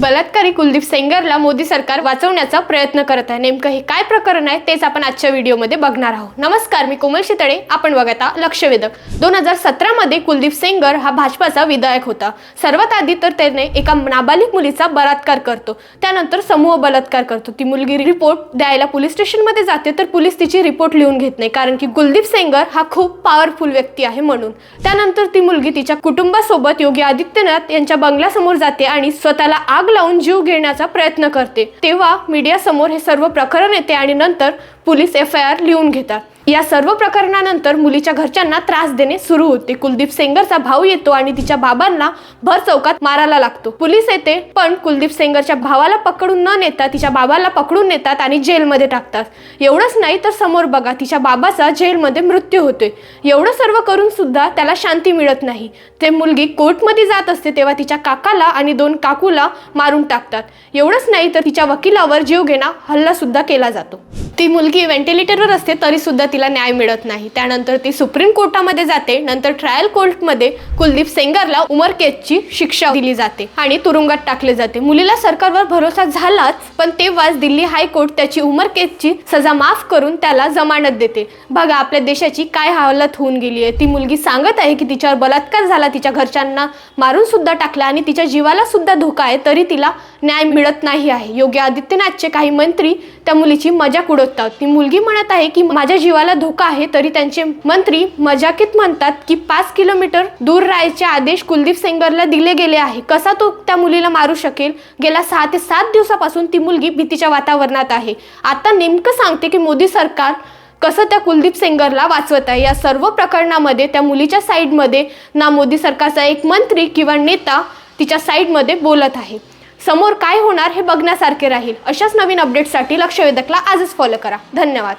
बलात्कारी कुलदीप सेंगरला मोदी सरकार वाचवण्याचा प्रयत्न करत आहे. नेमकं हे काय प्रकरण आहे तेच आपण आजच्या व्हिडिओमध्ये बघणार आहोत. नमस्कार मी कोमल शितळे. आपण बघता लक्षवेधक. दोन हजार सतरामध्ये कुलदीप सेंगर हा भाजपाचा विधायक होता. सर्वात आधी तर त्याने एका नाबालिक मुलीचा बलात्कार करतो. त्यानंतर समूह बलात्कार करतो. ती मुलगी रिपोर्ट द्यायला पोलीस स्टेशनमध्ये जाते तर पोलीस तिची रिपोर्ट लिहून घेत नाही कारण की कुलदीप सेंगर हा खूप पॉवरफुल व्यक्ती आहे म्हणून. त्यानंतर ती मुलगी तिच्या कुटुंबासोबत योगी आदित्यनाथ यांच्या बंगल्यासमोर जाते आणि स्वतःला आग लावून जीव घेण्याचा प्रयत्न करते. तेव्हा मीडिया समोर हे सर्व प्रकरण येते आणि नंतर पोलीस एफ आय आर लिहून घेतात. या सर्व प्रकरणानंतर मुलीच्या घरच्यांना त्रास देणे सुरू होते. कुलदीप सेंगरचा भाऊ येतो आणि तिच्या बाबांना भर चौकात मारायला लागतो. पोलीस येते पण कुलदीप सेंगरच्या भावाला पकडून न नेता तिच्या बाबाला पकडून नेतात आणि जेलमध्ये टाकतात. एवढंच नाही तर समोर बघा तिच्या बाबाचा जेलमध्ये मृत्यू होतोय. एवढं सर्व करून सुद्धा त्याला शांती मिळत नाही. ते मुलगी कोर्टमध्ये जात असते तेव्हा तिच्या काकाला आणि दोन काकूला मारून टाकतात. एवढंच नाही तर तिच्या वकिलावर जीवघेणा हल्ला सुद्धा केला जातो. ती मुलगी व्हेंटिलेटरवर असते तरी सुद्धा तिला न्याय मिळत नाही. त्यानंतर ती सुप्रीम कोर्टामध्ये जाते. नंतर ट्रायल कोर्टमध्ये कुलदीप सेंगरला उमर उमरकेदची शिक्षा दिली जाते आणि तुरुंगात टाकले जाते. मुलीला सरकारवर भरोसा झालाच पण तेव्हाच दिल्ली हायकोर्ट त्याची उमर उमरकेदची सजा माफ करून त्याला जमानत देते. बघा आपल्या देशाची काय हालत होऊन गेली आहे. ती मुलगी सांगत आहे की तिच्यावर बलात्कार झाला तिच्या घरच्यांना मारून सुद्धा टाकला आणि तिच्या जीवाला सुद्धा धोका आहे तरी तिला न्याय मिळत नाही आहे. योगी आदित्यनाथचे काही मंत्री त्या मुलीची मजाक उडवतात ती मुलगी म्हणत आहे की माझ्या जीवाला धोका आहे तरी त्यांचे मंत्री मजाकीत म्हणतात की पाच किलोमीटर दूर राहायचे आदेश कुलदीप सेंगरला दिले गेले आहे. कसा तो त्या मुलीला मारू शकेल? गेल्या सहा ते सात दिवसापासून ती मुलगी भीतीच्या वातावरणात आहे. आता नेमकं सांगते की मोदी सरकार कसं त्या कुलदीप सेंगरला वाचवत आहे? या सर्व प्रकरणामध्ये त्या मुलीच्या साईडमध्ये ना मोदी सरकारचा एक मंत्री किंवा नेता तिच्या साईडमध्ये बोलत आहे. समोर काय होणार हे बघण्यासारखे राहील. अशाच नवीन अपडेट्ससाठी लक्षवेधकला आजच फॉलो करा. धन्यवाद.